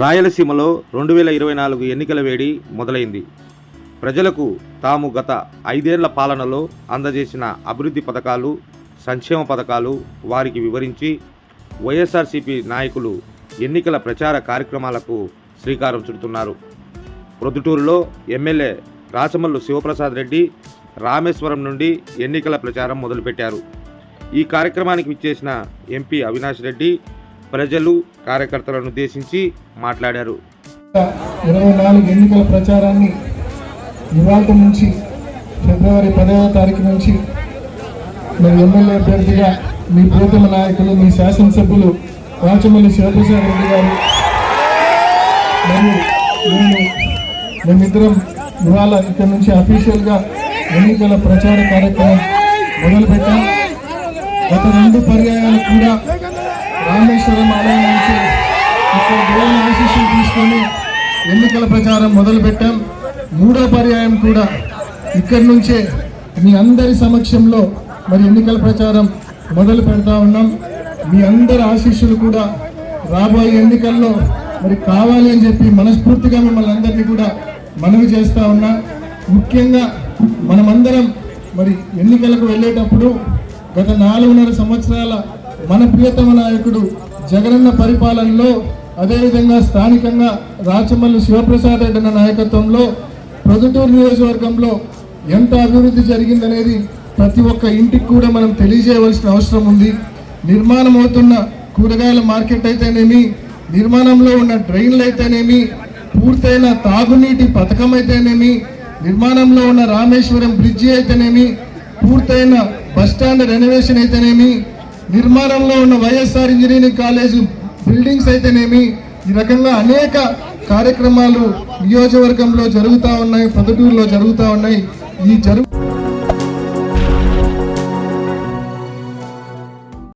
రాయలసీమలో రెండు వేల ఇరవై నాలుగు ఎన్నికల వేడి మొదలైంది. ప్రజలకు తాము గత ఐదేళ్ళ పాలనలో అందజేసిన అభివృద్ధి పథకాలు సంక్షేమ పథకాలు వారికి వివరించి వైఎస్ఆర్సీపీ నాయకులు ఎన్నికల ప్రచార కార్యక్రమాలకు శ్రీకారం చుడుతున్నారు. ప్రొద్దుటూరులో ఎమ్మెల్యే రాచమల్లు శివప్రసాద్ రెడ్డి రామేశ్వరం నుండి ఎన్నికల ప్రచారం మొదలుపెట్టారు. ఈ కార్యక్రమానికి విచ్చేసిన ఎంపీ అవినాష్ రెడ్డి ప్రజలు కార్యకర్తలను ఉద్దేశించి మాట్లాడారు. ఇరవై నాలుగు ఎన్నికల ప్రచారాన్ని ఇవాళ నుంచి ఫిబ్రవరి పదవ తారీఖు నుంచి మీ ఎమ్మెల్యే అభ్యర్థిగా మీ ప్రియతమ నాయకులు మీ శాసనసభ్యులు రాచమల్లి శివప్రసాద్ రెడ్డి గారు మరియు నేను మేమిద్దరం ఇవాళ ఇక్కడ నుంచి అఫీషియల్గా ఎన్నికల ప్రచార కార్యక్రమం మొదలుపెట్టాం. గత రెండు పర్యాయాలు కూడా రామేశ్వరం ఆలయం నుంచి ఇక్కడ దేవుని ఆశీస్సులు తీసుకొని ఎన్నికల ప్రచారం మొదలుపెట్టాం. మూడో పర్యాయం కూడా ఇక్కడి నుంచే మీ అందరి సమక్షంలో మరి ఎన్నికల ప్రచారం మొదలు పెడతా ఉన్నాం. మీ అందరి ఆశీస్సులు కూడా రాబోయే ఎన్నికల్లో మరి కావాలి అని చెప్పి మనస్ఫూర్తిగా మిమ్మల్ని అందరినీ కూడా మనవి చేస్తూ ఉన్నా. ముఖ్యంగా మనమందరం మరి ఎన్నికలకు వెళ్ళేటప్పుడు గత నాలుగున్నర సంవత్సరాల మన ప్రియతమ నాయకుడు జగనన్న పరిపాలనలో అదేవిధంగా స్థానికంగా రాచమల్లి శివప్రసాద్ రెడ్డి అన్న నాయకత్వంలో ప్రొద్దుటూరు నియోజకవర్గంలో ఎంత అభివృద్ధి జరిగిందనేది ప్రతి ఒక్క ఇంటికి కూడా మనం తెలియజేయవలసిన అవసరం ఉంది. నిర్మాణం అవుతున్న కూరగాయల మార్కెట్ అయితేనేమి నిర్మాణంలో ఉన్న డ్రైన్లు అయితేనేమి పూర్తయిన తాగునీటి పథకం అయితేనేమి నిర్మాణంలో ఉన్న రామేశ్వరం బ్రిడ్జి అయితేనేమి పూర్తయిన బస్టాండ్ రెనోవేషన్ అయితేనేమి నిర్మాణంలో ఉన్న వైఎస్ఆర్ ఇంజనీరింగ్ కాలేజ్ బిల్డింగ్స్ అయితేనేమి ఈ రకంగా అనేక కార్యక్రమాలు నియోజకవర్గంలో జరుగుతూ ఉన్నాయి పొద్దుటూరులో జరుగుతూ ఉన్నాయి. ఈ జరుగు